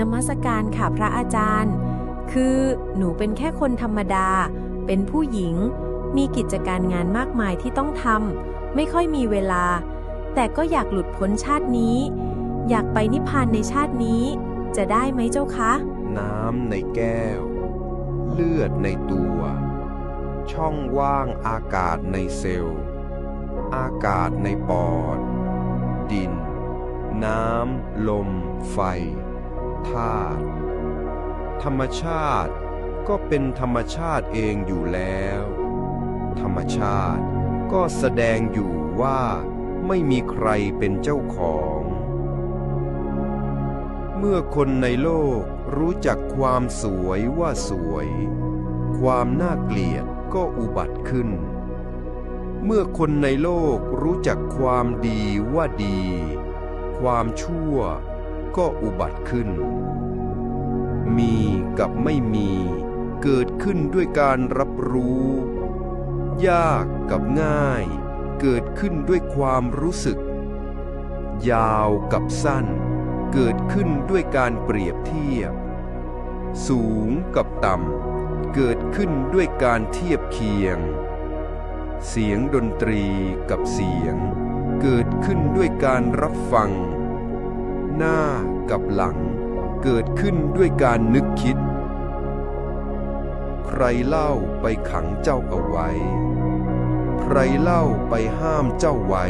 นมัสการค่ะพระอาจารย์ คือหนูเป็นแค่คนธรรมดา เป็นผู้หญิง มีกิจการงานมากมายที่ต้องทำไม่ค่อยมีเวลา แต่ก็อยากหลุดพ้นชาตินี้ อยากไปนิพพานในชาตินี้ จะได้ไหมเจ้าคะ น้ำในแก้ว เลือดในตัว ช่องว่างอากาศในเซลล์ อากาศในปอด ดิน น้ำ ลม ไฟ ธาตุธรรมชาติก็เป็นธรรมชาติเองอยู่แล้ว ธรรมชาติก็แสดงอยู่ว่าไม่มีใครเป็นเจ้าของ เมื่อคนในโลกรู้จักความสวยว่าสวย ความน่าเกลียดก็อุบัติขึ้น เมื่อคนในโลกรู้จักความดีว่าดี ความชั่ว ก็อุบัติขึ้น มีกับไม่มีเกิดขึ้นด้วยการรับรู้ ยากกับง่าย เกิดขึ้นด้วยความรู้สึก ยาวกับสั้น เกิดขึ้นด้วยการเปรียบเทียบ สูงกับต่ำ เกิดขึ้นด้วยการเทียบเคียง เสียงดนตรีกับเสียง เกิดขึ้นด้วยการรับฟัง หน้ากับหลัง เกิดขึ้นด้วยการนึกคิด ใครเล่าไปขังเจ้าเอาไว้ ใครเล่าไปห้ามเจ้าไว้